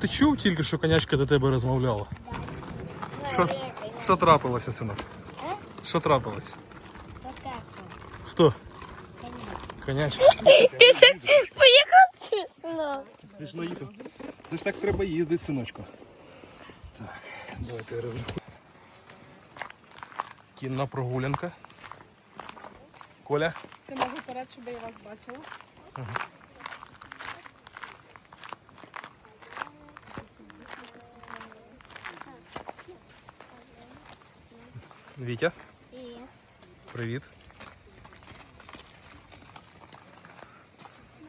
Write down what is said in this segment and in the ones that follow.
Ти чув тільки, що конячка до тебе розмовляла? Що, що трапилося, синок? Що трапилось? Хто? Конячка. Поїхав ти, синок. Смішно їхав. Це ж так треба їздити, синочку. Так, давайте я розрахую. Кінна прогулянка. Коля. Ти можу вперед, щоб я вас бачила. Вітя. Привіт.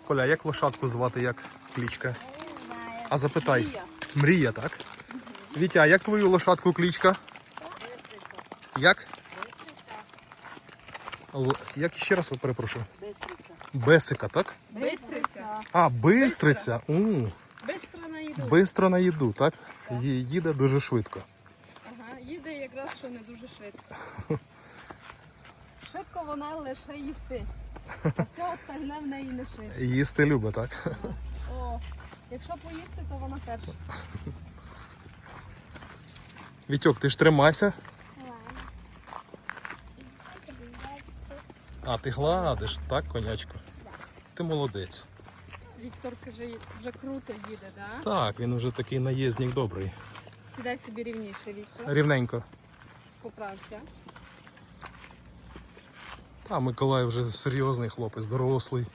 Коля, як лошадку звати, як клічка? А запитай. Мрія. Мрія, так? Вітя, а як твою лошадку клічка? Як? Л- Як ще раз перепрошую? Бесика, так? Бистриця. А, бистриця. У, Бистро на їду. бистро на їду, так? Ї- Їде дуже швидко. Що не дуже швидко. Швидко вона лише їси. А все остальне в неї не швидко. Їсти любить, так? О, якщо поїсти, то вона перша. Вітьок, ти ж тримайся. А, ти гладиш, так, конячку? Ти молодець. Віктор каже, вже круто їде, да? Так, він уже такий наїзник добрий. Сідай собі рівніше, Віктор. Рівненько. Поправся. Та Миколай вже серйозний хлопець, дорослий.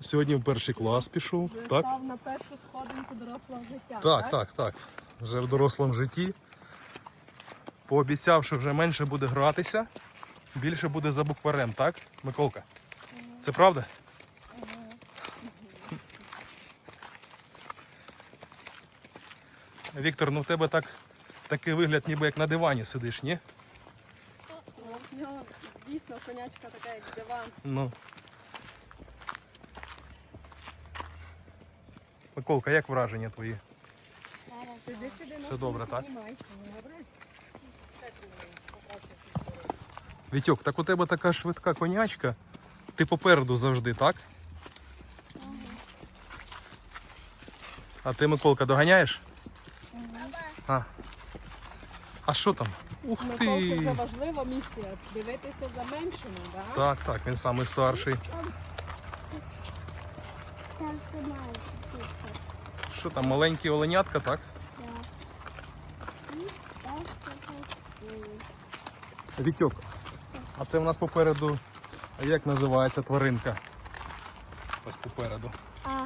Сьогодні в перший клас пішов. Вже Так, став на першу сходинку дорослого життя. так, так, так. Вже в дорослому житті. Пообіцяв, що вже менше буде гратися, більше буде за букварем, так, Миколка? Це правда? Віктор, ну в тебе так, такий вигляд, ніби як на дивані сидиш, ні? Ну, В нього дійсно конячка така, як диван. Ну. Миколка, як враження твої? Сиди, сиди, Все добре, так? Вітьок, так у тебе така швидка конячка. Ти попереду завжди, так? А ти, Миколка, доганяєш? А. А що там? Ух Миколки це важлива місія. Дивитися за меншими, так? Так, так, він самий старший. Що там, маленькі оленятка, так? Вітьок, а це в нас попереду, як називається тваринка? Ось попереду. А,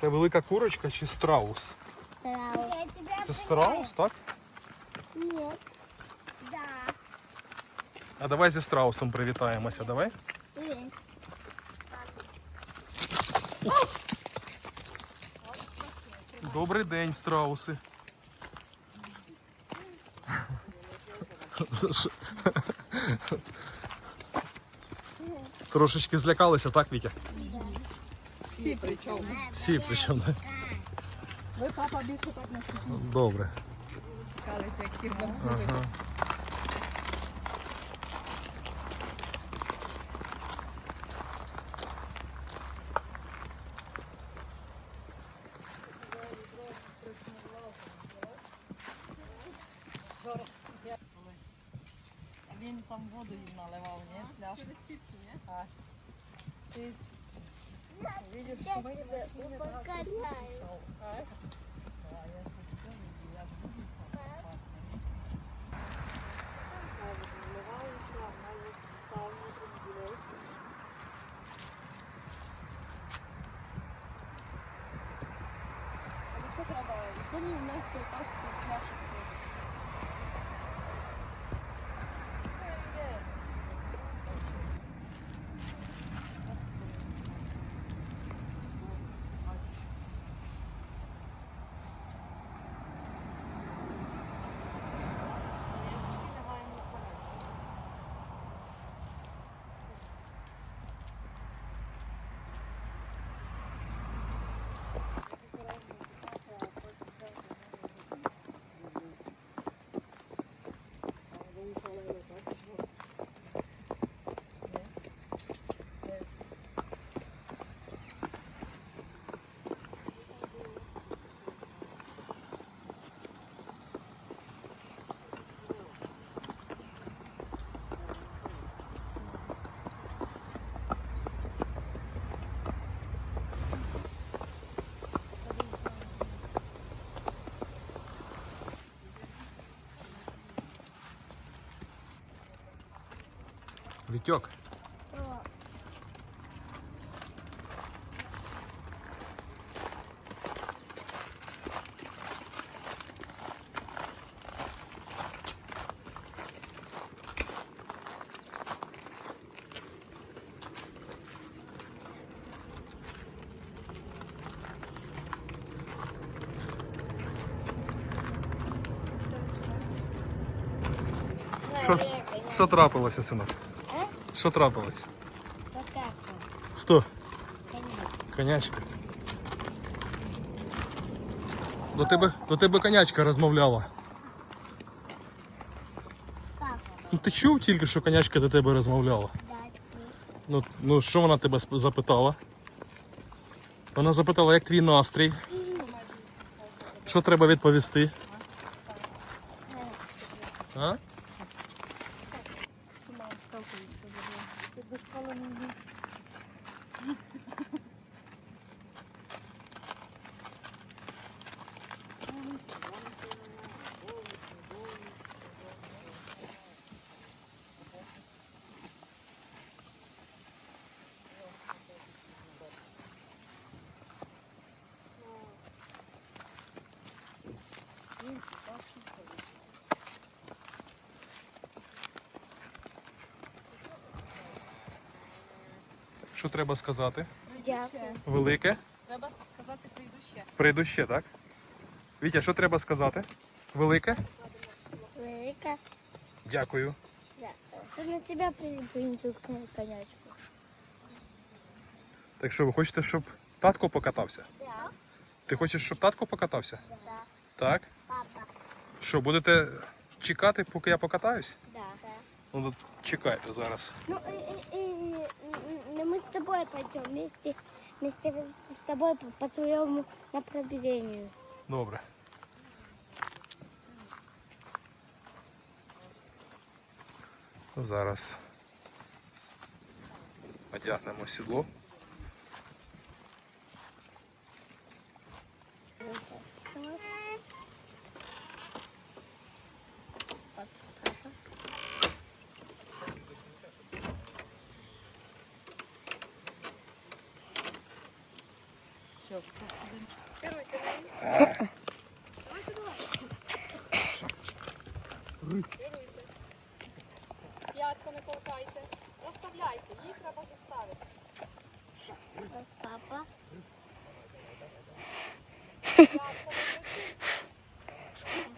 Це велика курочка чи страус? страус? Це страус, так? Нет. Да. А давай зі страусом привітаємося, давай. Добрий день, страуси. Трошечки злякалися, так, Вітя? Всі причому. Всі причому. Ви, папа, більше так не Добре. спускалися, як ті. Ага. Там воду їм наливав, ні? З пляшки. Через сітку, ні? Так. Ти видиш, що ми тебе Вітьок. О, Що, що трапилося, синок? Що трапилось? Покакал. Хто? Конячка. До тебе, до тебе конячка розмовляла. Ну ти чув тільки, що конячка до тебе розмовляла? Ну, ну що вона тебе запитала? Вона запитала, як твій настрій. Що треба відповісти? А? Мама сталкивается Тут до школы не Що треба сказати? Дякую. Велике. Треба сказати прийду ще. Прийду ще, так? Вітя, що треба сказати? Велике. Велика. Дякую. Дякую. Что на тебя при- принесу конячку? Так що ви хочете, щоб татко покатався? Да. Ти хочеш, щоб татко покатався? Да. Так. Папа. Що, будете чекати, поки я покатаюсь? Да. да. Ну, то чекайте зараз. Ну, э, э, э, э, мы С тобой пойдем вместе, вместе с тобой по, по твоему направлению. Добре. Зараз одягнемо сідло. Все, Керуйте. П'ятко не толкайте. Розставляйте, їх треба заставити. Папа. П'ятко не